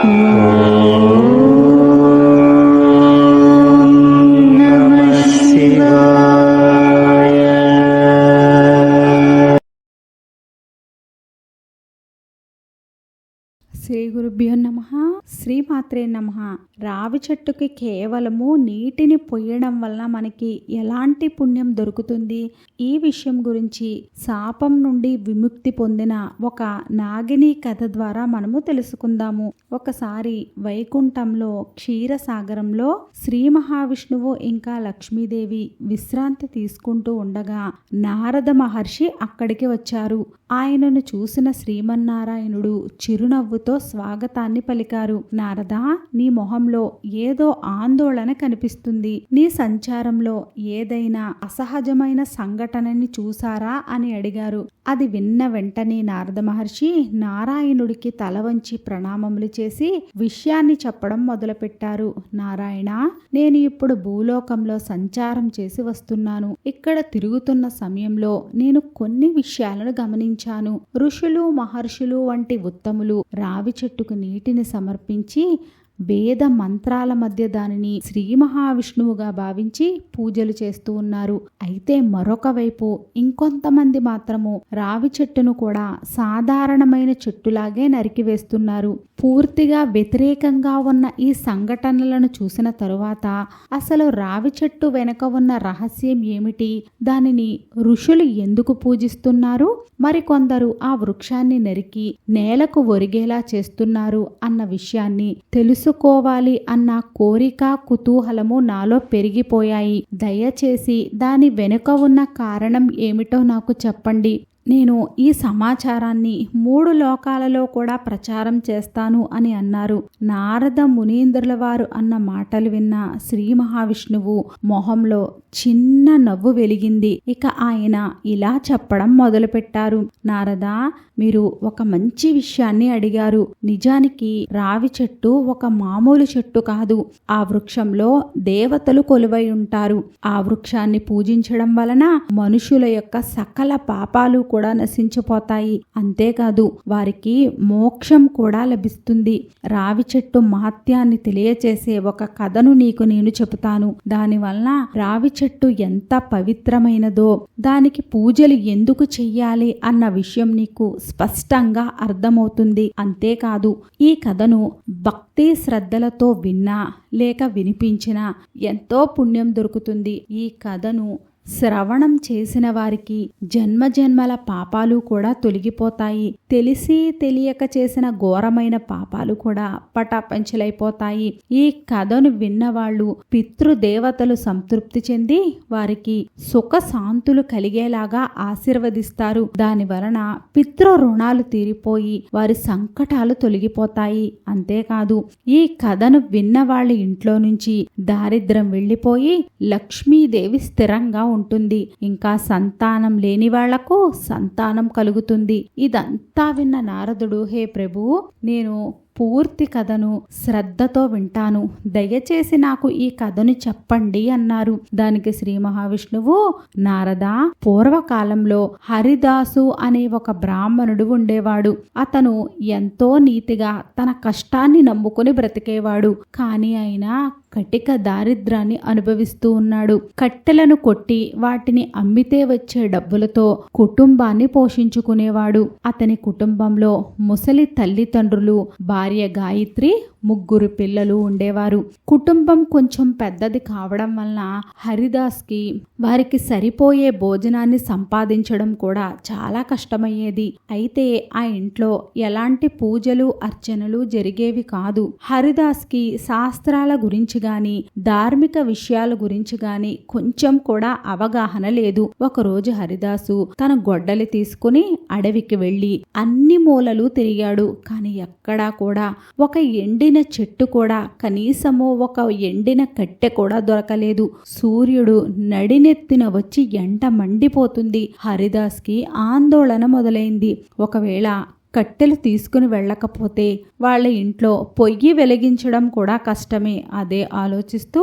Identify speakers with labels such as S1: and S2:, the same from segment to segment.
S1: శ్రీ గురుభ్యో నమ శ్రీమాత్రే నమ. రావి చెట్టుకి కేవలము నీటిని పొయ్యడం వల్ల మనకి ఎలాంటి పుణ్యం దొరుకుతుంది? ఈ విషయం గురించి శాపం నుండి విముక్తి పొందిన ఒక నాగిని కథ ద్వారా మనము తెలుసుకుందాము. ఒకసారి వైకుంఠంలో క్షీరసాగరంలో శ్రీ మహావిష్ణువు ఇంకా లక్ష్మీదేవి విశ్రాంతి తీసుకుంటూ ఉండగా నారద మహర్షి అక్కడికి వచ్చారు. ఆయనను చూసిన శ్రీమన్నారాయణుడు చిరునవ్వుతో స్వాగతాన్ని పలికారు. నారదా నీ మొహంలో ఏదో ఆందోళన కనిపిస్తుంది. నీ సంచారంలో ఏదైనా అసహజమైన సంఘటనని చూసారా అని అడిగారు. అది విన్న వెంటనే నారద మహర్షి నారాయణుడికి తల వంచి ప్రణామములు చేసి విషయాన్ని చెప్పడం మొదలుపెట్టారు. నారాయణ నేను ఇప్పుడు భూలోకంలో సంచారం చేసి వస్తున్నాను. ఇక్కడ తిరుగుతున్న సమయంలో నేను కొన్ని విషయాలను గమనించాను. ఋషులు మహర్షులు వంటి ఉత్తములు రావి చెట్టుకు నీటిని సమర్పించి వేద మంత్రాల మధ్య దానిని శ్రీ మహావిష్ణువుగా భావించి పూజలు చేస్తూ ఉన్నారు. అయితే మరొక వైపు ఇంకొంతమంది మాత్రము రావి చెట్టును కూడా సాధారణమైన చెట్టులాగే నరికివేస్తున్నారు పూర్తిగా వ్యతిరేకంగా ఉన్న ఈ సంఘటనలను చూసిన తరువాత అసలు రావి చెట్టు వెనుక ఉన్న రహస్యం ఏమిటి? దానిని ఋషులు ఎందుకు పూజిస్తున్నారు? మరికొందరు ఆ వృక్షాన్ని నరికి నేలకు ఒరిగేలా చేస్తున్నారు అన్న విషయాన్ని తెలుసు తెలుసుకోవాలి అన్న కోరిక కుతూహలము నాలో పెరిగిపోయాయి. దయచేసి దాని వెనుక ఉన్న కారణం ఏమిటో నాకు చెప్పండి. నేను ఈ సమాచారాన్ని మూడు లోకాలలో కూడా ప్రచారం చేస్తాను అని అన్నారు. నారద మునీంద్రుల వారు అన్న మాటలు విన్న శ్రీ మహావిష్ణువు మొహంలో చిన్న నవ్వు వెలిగింది. ఇక ఆయన ఇలా చెప్పడం మొదలుపెట్టారు. నారద మీరు ఒక మంచి విషయాన్ని అడిగారు. నిజానికి రావి చెట్టు ఒక మామూలు చెట్టు కాదు. ఆ వృక్షంలో దేవతలు కొలువై ఉంటారు. ఆ వృక్షాన్ని పూజించడం వలన మనుషుల యొక్క సకల పాపాలు కూడా నశించిపోతాయి. అంతేకాదు వారికి మోక్షం కూడా లభిస్తుంది. రావి చెట్టు మహత్యాన్ని తెలియచేసే ఒక కథను నీకు నేను చెబుతాను. దానివల్ల రావి చెట్టు ఎంత పవిత్రమైనదో దానికి పూజలు ఎందుకు చెయ్యాలి అన్న విషయం నీకు స్పష్టంగా అర్థమవుతుంది. అంతేకాదు ఈ కథను భక్తి శ్రద్ధలతో విన్నా లేక వినిపించినా ఎంతో పుణ్యం దొరుకుతుంది. ఈ కథను శ్రవణం చేసిన వారికి జన్మ జన్మల పాపాలు కూడా తొలగిపోతాయి. తెలిసి తెలియక చేసిన ఘోరమైన పాపాలు కూడా పటాపంచలైపోతాయి. ఈ కథను విన్నవాళ్ళు పితృదేవతలు సంతృప్తి చెంది వారికి సుఖ శాంతులు కలిగేలాగా ఆశీర్వదిస్తారు. దాని వలన పితృ రుణాలు తీరిపోయి వారి సంకటాలు తొలగిపోతాయి. అంతేకాదు ఈ కథను విన్న వాళ్ళ ఇంట్లో నుంచి దారిద్రం వెళ్ళిపోయి లక్ష్మీదేవి స్థిరంగా ఉంటుంది. ఇంకా సంతానం లేని వాళ్ళకు సంతానం కలుగుతుంది. ఇదంతా విన్న నారదుడు హే ప్రభు నేను పూర్తి కథను శ్రద్ధతో వింటాను. దయచేసి నాకు ఈ కథను చెప్పండి అన్నారు. దానికి శ్రీ మహావిష్ణువు నారద పూర్వకాలంలో హరిదాసు అనే ఒక బ్రాహ్మణుడు ఉండేవాడు. అతను ఎంతో నీతిగా తన కష్టాన్ని నమ్ముకుని బ్రతికేవాడు. కానీ ఆయన కటిక దారిద్రాన్ని అనుభవిస్తూ ఉన్నాడు. కట్టెలను కొట్టి వాటిని అమ్మితే వచ్చే డబ్బులతో కుటుంబాన్ని పోషించుకునేవాడు. అతని కుటుంబంలో ముసలి తల్లిదండ్రులు భార్య గాయత్రి ముగ్గురు పిల్లలు ఉండేవారు. కుటుంబం కొంచెం పెద్దది కావడం వలన హరిదాస్కి వారికి సరిపోయే భోజనాన్ని సంపాదించడం కూడా చాలా కష్టమయ్యేది. అయితే ఆ ఇంట్లో ఎలాంటి పూజలు అర్చనలు జరిగేవి కాదు. హరిదాస్కి శాస్త్రాల గురించి గాని ధార్మిక విషయాల గురించి గాని కొంచెం కూడా అవగాహన లేదు. ఒకరోజు హరిదాసు తన గొడ్డలి తీసుకుని అడవికి వెళ్ళి అన్ని మూలలు తిరిగాడు. కానీ ఎక్కడా కూడా ఒక ఎండిన చెట్టు కూడా కనీసము ఒక ఎండిన కట్టె కూడా దొరకలేదు. సూర్యుడు నడినెత్తిన వచ్చి ఎంట మండిపోతుంది. హరిదాస్కి ఆందోళన మొదలైంది. ఒకవేళ కట్టెలు తీసుకుని వెళ్ళకపోతే వాళ్ళ ఇంట్లో పొయ్యి వెలిగించడం కూడా కష్టమే అదే ఆలోచిస్తూ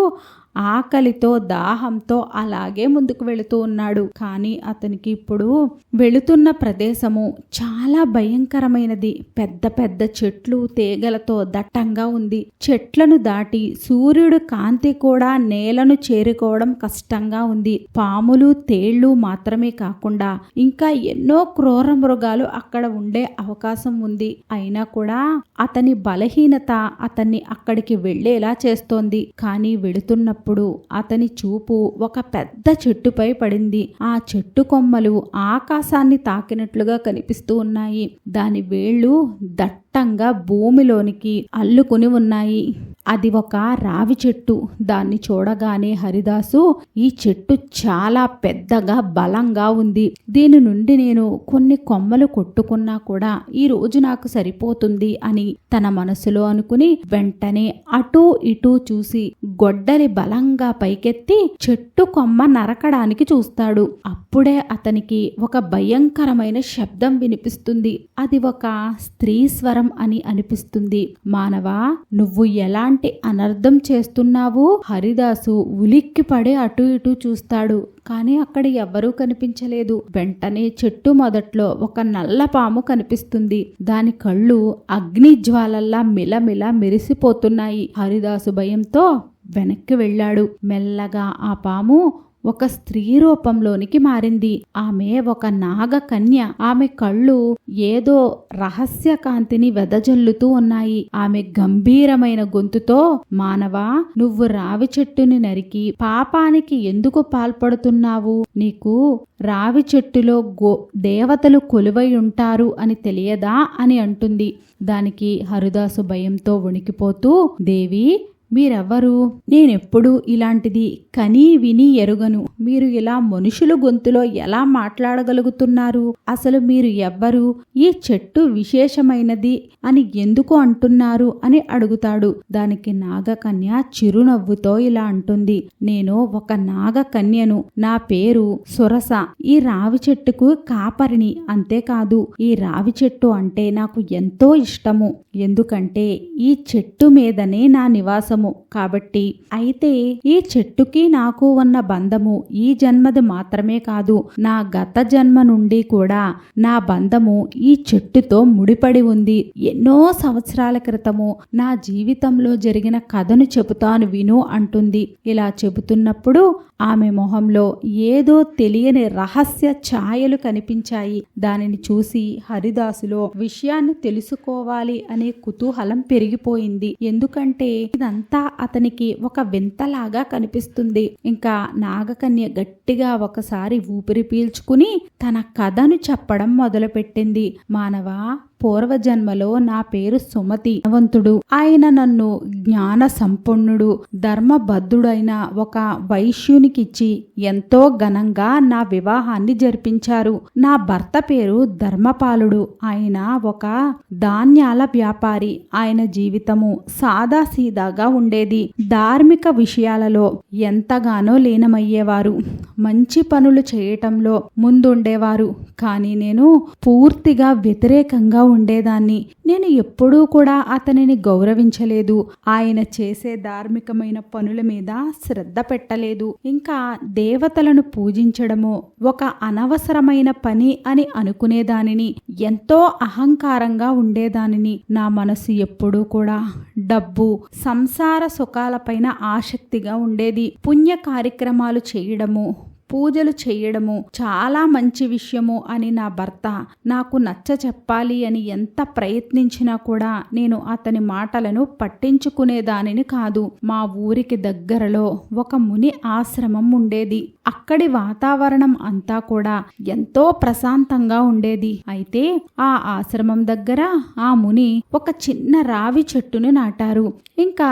S1: ఆకలితో దాహంతో అలాగే ముందుకు వెళుతూ ఉన్నాడు. కానీ అతనికి ఇప్పుడు వెళుతున్న ప్రదేశము చాలా భయంకరమైనది. పెద్ద పెద్ద చెట్లు తీగలతో దట్టంగా ఉంది. చెట్లను దాటి సూర్యుడు కాంతి కూడా నేలను చేరుకోవడం కష్టంగా ఉంది. పాములు తేళ్ళు మాత్రమే కాకుండా ఇంకా ఎన్నో క్రూర మృగాలు అక్కడ ఉండే అవకాశం ఉంది. అయినా కూడా అతని బలహీనత అతన్ని అక్కడికి వెళ్ళేలా చేస్తోంది. కానీ వెళుతున్న అప్పుడు అతని చూపు ఒక పెద్ద చెట్టుపై పడింది. ఆ చెట్టు కొమ్మలు ఆకాశాన్ని తాకినట్లుగా కనిపిస్తూ ఉన్నాయి. దాని వేళ్ళు దట్టంగా భూమిలోనికి అల్లుకుని ఉన్నాయి. అది ఒక రావి చెట్టు. దాన్ని చూడగానే హరిదాసు ఈ చెట్టు చాలా పెద్దగా బలంగా ఉంది. దీని నుండి నేను కొన్ని కొమ్మలు కొట్టుకున్నా కూడా ఈ రోజు నాకు సరిపోతుంది అని తన మనసులో అనుకుని వెంటనే అటూ ఇటూ చూసి గొడ్డలి బలంగా పైకెత్తి చెట్టు కొమ్మ నరకడానికి చూస్తాడు. అప్పుడే అతనికి ఒక భయంకరమైన శబ్దం వినిపిస్తుంది. అది ఒక స్త్రీ స్వరం అని అనిపిస్తుంది. మానవా నువ్వు ఎలాంటి అనర్థం చేస్తున్నావు హరిదాసు ఉలిక్కి పడే అటు ఇటు చూస్తాడు. కానీ అక్కడ ఎవ్వరూ కనిపించలేదు. వెంటనే చెట్టు మొదట్లో ఒక నల్ల పాము కనిపిస్తుంది. దాని కళ్ళు అగ్ని జ్వాలల్లా మిలమిల మెరిసిపోతున్నాయి. హరిదాసు భయంతో వెనక్కి వెళ్ళాడు. మెల్లగా ఆ పాము ఒక స్త్రీ రూపంలోనికి మారింది. ఆమె ఒక నాగకన్య. ఆమె కళ్ళు ఏదో రహస్య కాంతిని వెదజల్లుతూ ఉన్నాయి. ఆమె గంభీరమైన గొంతుతో మానవా నువ్వు రావి చెట్టుని నరికి పాపానికి ఎందుకు పాల్పడుతున్నావు? నీకు రావి చెట్టులో గో దేవతలు కొలువై ఉంటారు అని తెలియదా? అని అంటుంది. దానికి హరిదాసు భయంతో వణికిపోతూ దేవి మీరెవ్వరు? నేనెప్పుడూ ఇలాంటిది కనీ విని ఎరుగను. మీరు ఇలా మనుషుల గొంతులో ఎలా మాట్లాడగలుగుతున్నారు? అసలు మీరు ఎవ్వరు? ఈ చెట్టు విశేషమైనది అని ఎందుకు అంటున్నారు అని అడుగుతాడు. దానికి నాగకన్య చిరునవ్వుతో ఇలా అంటుంది. నేను ఒక నాగకన్యను. నా పేరు సురస. ఈ రావి చెట్టుకు కాపరిని అంతేకాదు. ఈ రావి చెట్టు అంటే నాకు ఎంతో ఇష్టము. ఎందుకంటే ఈ చెట్టు మీదనే నా నివాసం బంధము. కాబట్టి అయితే ఈ చెట్టుకి నాకు ఉన్న బంధము ఈ జన్మది మాత్రమే కాదు నా గత జన్మ నుండి కూడా నా బంధము ఈ చెట్టుతో ముడిపడి ఉంది. ఎన్నో సంవత్సరాల క్రితము నా జీవితంలో జరిగిన కథను చెబుతాను విను అంటుంది. ఇలా చెబుతున్నప్పుడు ఆమె మొహంలో ఏదో తెలియని రహస్య ఛాయలు కనిపించాయి. దానిని చూసి హరిదాసులో విషయాన్ని తెలుసుకోవాలి అనే కుతూహలం పెరిగిపోయింది. ఎందుకంటే ఇదంతా అతనికి ఒక వింతలాగా కనిపిస్తుంది. ఇంకా నాగకన్య గట్టిగా ఒకసారి ఊపిరి పీల్చుకుని తన కథను చెప్పడం మొదలుపెట్టింది. మానవా పూర్వజన్మలో నా పేరు సుమతి ధనవంతుడు ఆయన నన్ను జ్ఞాన సంపన్నుడు ధర్మబద్ధుడైన ఒక వైశ్యునికిచ్చి ఎంతో ఘనంగా నా వివాహాన్ని జరిపించారు. నా భర్త పేరు ధర్మపాలుడు. ఆయన ఒక ధాన్యాల వ్యాపారి. ఆయన జీవితము సాదాసీదాగా ఉండేది. ధార్మిక విషయాలలో ఎంతగానో లీనమయ్యేవారు. మంచి పనులు చేయటంలో ముందుండేవారు. కానీ నేను పూర్తిగా వ్యతిరేకంగా ఉండేదాన్ని. నేను ఎప్పుడూ కూడా అతనిని గౌరవించలేదు. ఆయన చేసే ధార్మికమైన పనుల మీద శ్రద్ధ పెట్టలేదు. ఇంకా దేవతలను పూజించడము ఒక అనవసరమైన పని అని అనుకునేదానిని. ఎంతో అహంకారంగా ఉండేదానిని. నా మనసు ఎప్పుడూ కూడా డబ్బు సంసార సుఖాలపైన ఆసక్తిగా ఉండేది. పుణ్య కార్యక్రమాలు చేయడము పూజలు చేయడము చాలా మంచి విషయము అని నా భర్త నాకు నచ్చ చెప్పాలి అని ఎంత ప్రయత్నించినా కూడా నేను అతని మాటలను పట్టించుకునేదానిని కాదు. మా ఊరికి దగ్గరలో ఒక ముని ఆశ్రమం ఉండేది. అక్కడి వాతావరణం అంతా కూడా ఎంతో ప్రశాంతంగా ఉండేది. అయితే ఆ ఆశ్రమం దగ్గర ఆ ముని ఒక చిన్న రావి చెట్టును నాటారు. ఇంకా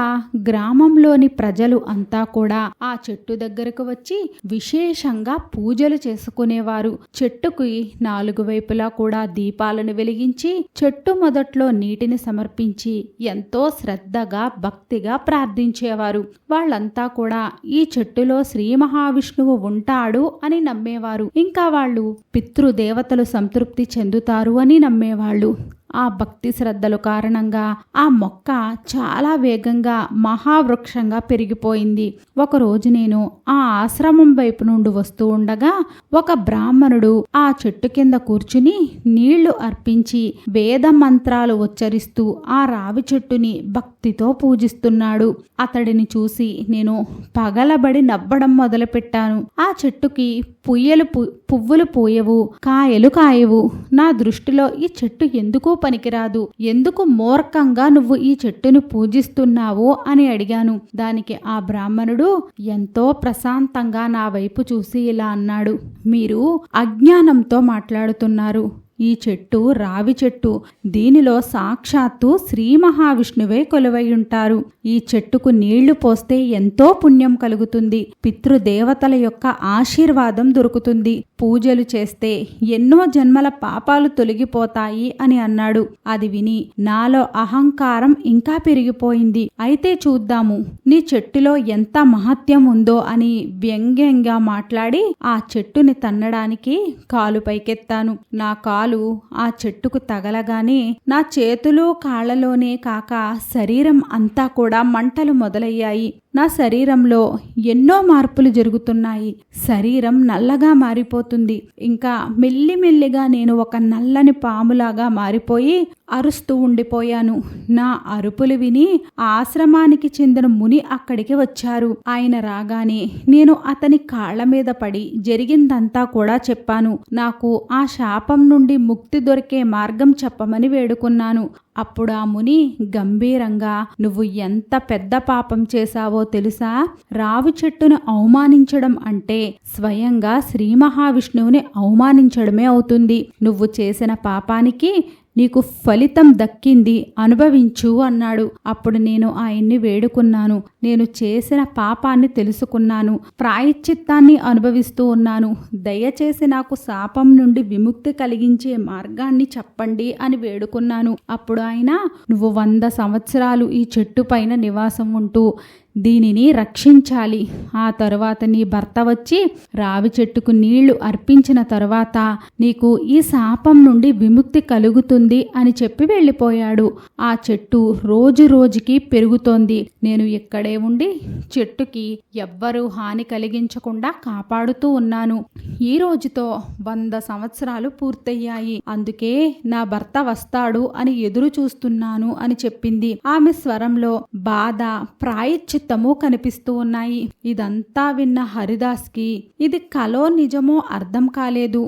S1: గ్రామంలోని ప్రజలు అంతా కూడా ఆ చెట్టు దగ్గరకు వచ్చి విశేష విశేషంగా పూజలు చేసుకునేవారు. చెట్టుకి నాలుగు వైపులా కూడా దీపాలను వెలిగించి చెట్టు మొదట్లో నీటిని సమర్పించి ఎంతో శ్రద్ధగా భక్తిగా ప్రార్థించేవారు. వాళ్ళంతా కూడా ఈ చెట్టులో శ్రీ మహావిష్ణువు ఉంటాడు అని నమ్మేవారు. ఇంకా వాళ్ళు పితృదేవతలు సంతృప్తి చెందుతారు అని నమ్మేవాళ్ళు. ఆ భక్తి శ్రద్ధలు కారణంగా ఆ మొక్క చాలా వేగంగా మహావృక్షంగా పెరిగిపోయింది. ఒకరోజు నేను ఆ ఆశ్రమం వైపు నుండి వస్తూ ఉండగా ఒక బ్రాహ్మణుడు ఆ చెట్టు కింద కూర్చుని నీళ్ళు అర్పించి వేద మంత్రాలు ఉచ్చరిస్తూ ఆ రావి చెట్టుని భక్తితో పూజిస్తున్నాడు. అతడిని చూసి నేను పగలబడి నవ్వడం మొదలుపెట్టాను. ఆ చెట్టుకి పుయ్యలు పువ్వులు పూయవు కాయలు కాయవు. నా దృష్టిలో ఈ చెట్టు ఎందుకు పనికిరాదు. ఎందుకు మూర్ఖంగా నువ్వు ఈ చెట్టును పూజిస్తున్నావు అని అడిగాను. దానికి ఆ బ్రాహ్మణుడు ఎంతో ప్రశాంతంగా నా వైపు చూసి ఇలా అన్నాడు. మీరు అజ్ఞానంతో మాట్లాడుతున్నారు. ఈ చెట్టు రావి చెట్టు. దీనిలో సాక్షాత్తు శ్రీ మహావిష్ణువే కొలువై ఉంటారు. ఈ చెట్టుకు నీళ్ళు పోస్తే ఎంతో పుణ్యం కలుగుతుంది. పితృదేవతల యొక్క ఆశీర్వాదం దొరుకుతుంది. పూజలు చేస్తే ఎన్నో జన్మల పాపాలు తొలగిపోతాయి అని అన్నాడు. అది విని నాలో అహంకారం ఇంకా పెరిగిపోయింది. అయితే చూద్దాము నీ చెట్టులో ఎంత మహత్యం ఉందో అని వ్యంగ్యంగా మాట్లాడి ఆ చెట్టుని తన్నడానికి కాలు పైకెత్తాను. నా కాలు ఆ చెట్టుకు తగలగానే నా చేతులు కాళ్ళలోనే కాక శరీరం అంతా కూడా మంటలు మొదలయ్యాయి. నా శరీరంలో ఎన్నో మార్పులు జరుగుతున్నాయి. శరీరం నల్లగా మారిపోతుంది. ఇంకా మెల్లిమెల్లిగా నేను ఒక నల్లని పాములాగా మారిపోయి అరుస్తూ ఉండిపోయాను. నా అరుపులు విని ఆశ్రమానికి చెందిన ముని అక్కడికి వచ్చారు. ఆయన రాగానే నేను అతని కాళ్ళ మీద పడి జరిగిందంతా కూడా చెప్పాను. నాకు ఆ శాపం నుండి ముక్తి దొరికే మార్గం చెప్పమని వేడుకున్నాను. అప్పుడు ఆ ముని గంభీరంగా నువ్వు ఎంత పెద్ద పాపం చేశావో తెలుసా? రావి చెట్టును అవమానించడం అంటే స్వయంగా శ్రీ మహావిష్ణువుని అవమానించడమే అవుతుంది. నువ్వు చేసిన పాపానికి నీకు ఫలితం దక్కింది అనుభవించు అన్నాడు. అప్పుడు నేను ఆయన్ని వేడుకున్నాను. నేను చేసిన పాపాన్ని తెలుసుకున్నాను. ప్రాయశ్చిత్తాన్ని అనుభవిస్తూ ఉన్నాను. దయచేసి నాకు శాపం నుండి విముక్తి కలిగించే మార్గాన్ని చెప్పండి అని వేడుకున్నాను. అప్పుడు ఆయన నువ్వు వంద సంవత్సరాలు ఈ చెట్టు పైన నివాసం ఉంటూ దీనిని రక్షించాలి. ఆ తరువాత నీ భర్త వచ్చి రావి చెట్టుకు నీళ్ళు అర్పించిన తరువాత నీకు ఈ శాపం నుండి విముక్తి కలుగుతుంది అని చెప్పి వెళ్ళిపోయాడు. ఆ చెట్టు రోజు రోజుకి పెరుగుతోంది. నేను ఇక్కడే ఉండి చెట్టుకి ఎవ్వరూ హాని కలిగించకుండా కాపాడుతూ ఉన్నాను. ఈ రోజుతో వంద సంవత్సరాలు పూర్తయ్యాయి. అందుకే నా భర్త వస్తాడు అని ఎదురు చూస్తున్నాను అని చెప్పింది. ఆమె స్వరంలో బాధ ప్రాయశ్చిత్తము కనిపిస్తూ ఉన్నాయి. ఇదంతా విన్న హరిదాస్కి ఇది కలో నిజమో అర్థం కాలేదు.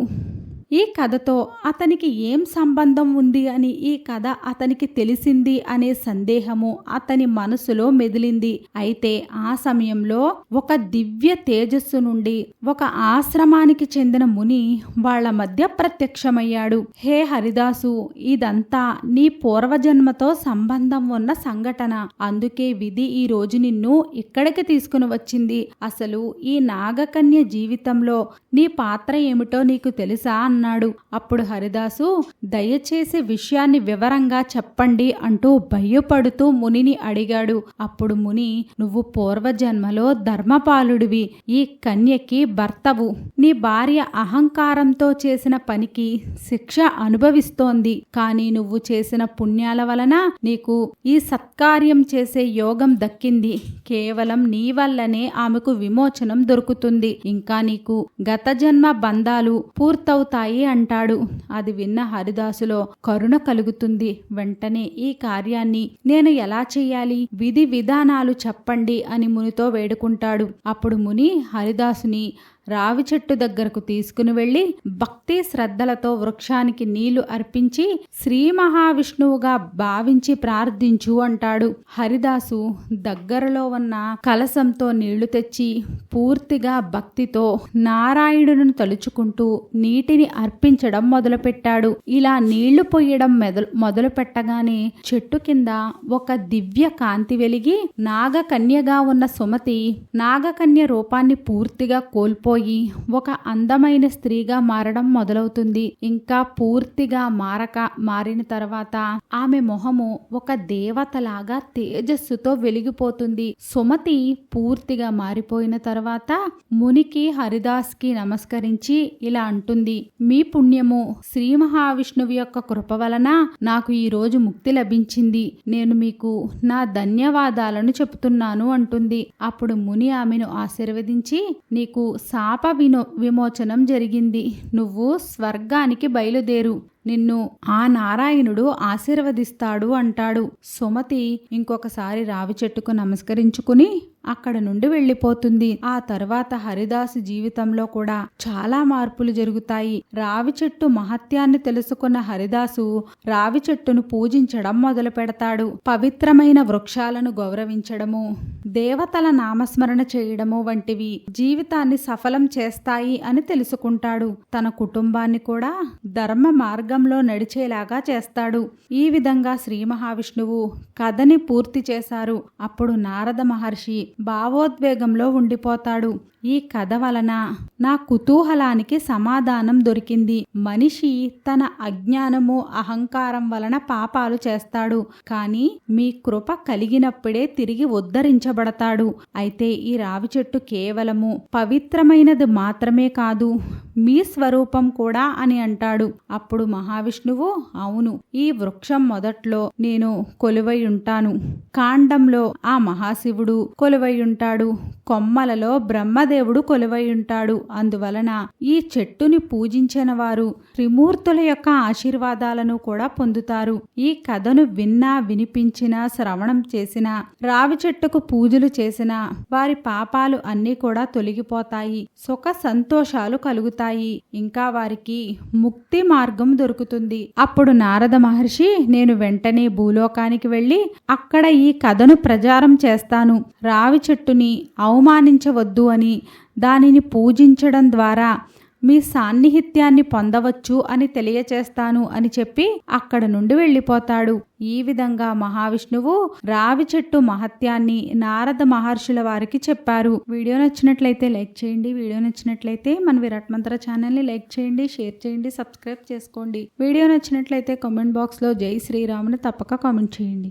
S1: ఈ కథతో అతనికి ఏం సంబంధం ఉంది అని ఈ కథ అతనికి తెలిసింది అనే సందేహము అతని మనసులో మెదిలింది. అయితే ఆ సమయంలో ఒక దివ్య తేజస్సు నుండి ఒక ఆశ్రమానికి చెందిన ముని వాళ్ళ మధ్య ప్రత్యక్షమయ్యాడు. హే హరిదాసు ఇదంతా నీ పూర్వజన్మతో సంబంధం ఉన్న సంఘటన. అందుకే విధి ఈ రోజు నిన్ను ఇక్కడికి తీసుకుని వచ్చింది. అసలు ఈ నాగకన్య జీవితంలో నీ పాత్ర ఏమిటో నీకు తెలుసా? అన్నాడు. అప్పుడు హరిదాసు దయచేసి విషయాన్ని వివరంగా చెప్పండి అంటూ భయపడుతూ మునిని అడిగాడు. అప్పుడు ముని నువ్వు పూర్వజన్మలో ధర్మపాలుడివి. ఈ కన్యకి భర్తవు. నీ భార్య అహంకారంతో చేసిన పనికి శిక్ష అనుభవిస్తోంది. కానీ నువ్వు చేసిన పుణ్యాల వలన నీకు ఈ సత్కార్యం చేసే యోగం దక్కింది. కేవలం నీ వల్లనే ఆమెకు విమోచనం దొరుకుతుంది. ఇంకా నీకు గత జన్మ బంధాలు పూర్తవుతాయి. అంటాడు. అది విన్న హరిదాసులో కరుణ కలుగుతుంది. వెంటనే ఈ కార్యాన్ని నేను ఎలా చెయ్యాలి? విధి విధానాలు చెప్పండి అని మునితో వేడుకుంటాడు. అప్పుడు ముని హరిదాసుని రావి చెట్టు దగ్గరకు తీసుకుని వెళ్ళి భక్తి శ్రద్ధలతో వృక్షానికి నీళ్ళు అర్పించి శ్రీ మహావిష్ణువుగా భావించి ప్రార్థించు అంటాడు. హరిదాసు దగ్గరలో ఉన్న కలసంతో నీళ్ళు తెచ్చి పూర్తిగా భక్తితో నారాయణుని తలుచుకుంటూ నీటిని అర్పించడం మొదలుపెట్టాడు. ఇలా నీళ్ళు పొయ్యడం మొదలు మొదలు పెట్టగానే చెట్టు కింద ఒక దివ్య కాంతి వెలిగి నాగకన్యగా ఉన్న సుమతి నాగకన్య రూపాన్ని పూర్తిగా కోల్పోయి పోయి ఒక అందమైన స్త్రీగా మారడం మొదలవుతుంది. ఇంకా పూర్తిగా మారక మారిన తర్వాత ఆమె మొహము ఒక దేవతలాగా తేజస్సుతో వెలిగిపోతుంది. సుమతి పూర్తిగా మారిపోయిన తర్వాత మునికి హరిదాస్కి నమస్కరించి ఇలా అంటుంది. మీ పుణ్యము శ్రీ మహావిష్ణువు యొక్క కృప వలన నాకు ఈ రోజు ముక్తి లభించింది. నేను మీకు నా ధన్యవాదాలను చెబుతున్నాను అంటుంది. అప్పుడు ముని ఆమెను ఆశీర్వదించి నీకు పాప వినో విమోచనం జరిగింది. నువ్వు స్వర్గానికి బయలుదేరు. నిన్ను ఆ నారాయణుడు ఆశీర్వదిస్తాడు అంటాడు. సుమతి ఇంకొకసారి రావి చెట్టుకు నమస్కరించుకుని అక్కడ నుండి వెళ్ళిపోతుంది. ఆ తర్వాత హరిదాసు జీవితంలో కూడా చాలా మార్పులు జరుగుతాయి. రావి చెట్టు మహత్యాన్ని తెలుసుకున్న హరిదాసు రావి చెట్టును పూజించడం మొదలు పెడతాడు. పవిత్రమైన వృక్షాలను గౌరవించడము దేవతల నామస్మరణ చేయడము వంటివి జీవితాన్ని సఫలం చేస్తాయి అని తెలుసుకుంటాడు. తన కుటుంబాన్ని కూడా ధర్మ మార్గంలో నడిచేలాగా చేస్తాడు. ఈ విధంగా శ్రీ మహావిష్ణువు కథని పూర్తి చేశారు. అప్పుడు నారద మహర్షి భావోద్వేగంలో ఉండిపోతాడు. ఈ కథ వలన నా కుతూహలానికి సమాధానం దొరికింది. మనిషి తన అజ్ఞానము అహంకారం వలన పాపాలు చేస్తాడు. కానీ మీ కృప కలిగినప్పుడే తిరిగి ఉద్ధరించబడతాడు. అయితే ఈ రావి చెట్టు కేవలము పవిత్రమైనది మాత్రమే కాదు మీ స్వరూపం కూడా అని అంటాడు. అప్పుడు మహావిష్ణువు అవును ఈ వృక్షం మొదట్లో నేను కొలువై ఉంటాను. కాండంలో ఆ మహాశివుడు కొలువై ఉంటాడు. కొమ్మలలో బ్రహ్మదేవుడు కొలువై ఉంటాడు. అందువలన ఈ చెట్టుని పూజించిన వారు త్రిమూర్తుల యొక్క ఆశీర్వాదాలను కూడా పొందుతారు. ఈ కథను విన్నా వినిపించినా శ్రవణం చేసినా రావి చెట్టుకు పూజలు చేసినా వారి పాపాలు అన్నీ కూడా తొలగిపోతాయి. సుఖ సంతోషాలు కలుగుతాయి. ఇంకా వారికి ముక్తి మార్గం దొరుకుతుంది. అప్పుడు నారద మహర్షి నేను వెంటనే భూలోకానికి వెళ్ళి అక్కడ ఈ కథను ప్రచారం చేస్తాను. రావి చెట్టుని అవమానించవద్దు అని దానిని పూజించడం ద్వారా మీ సాన్నిహిత్యాన్ని పొందవచ్చు అని తెలియచేస్తాను అని చెప్పి అక్కడ నుండి వెళ్ళిపోతాడు. ఈ విధంగా మహావిష్ణువు రావి చెట్టు మహత్యాన్ని నారద మహర్షుల వారికి చెప్పారు. వీడియో నచ్చినట్లయితే లైక్ చేయండి. వీడియో నచ్చినట్లయితే మన విరాట్ మంత్ర ఛానల్ని లైక్ చేయండి షేర్ చేయండి సబ్స్క్రైబ్ చేసుకోండి. వీడియో నచ్చినట్లయితే కామెంట్ బాక్స్లో జై శ్రీరాముని తప్పక కామెంట్ చేయండి.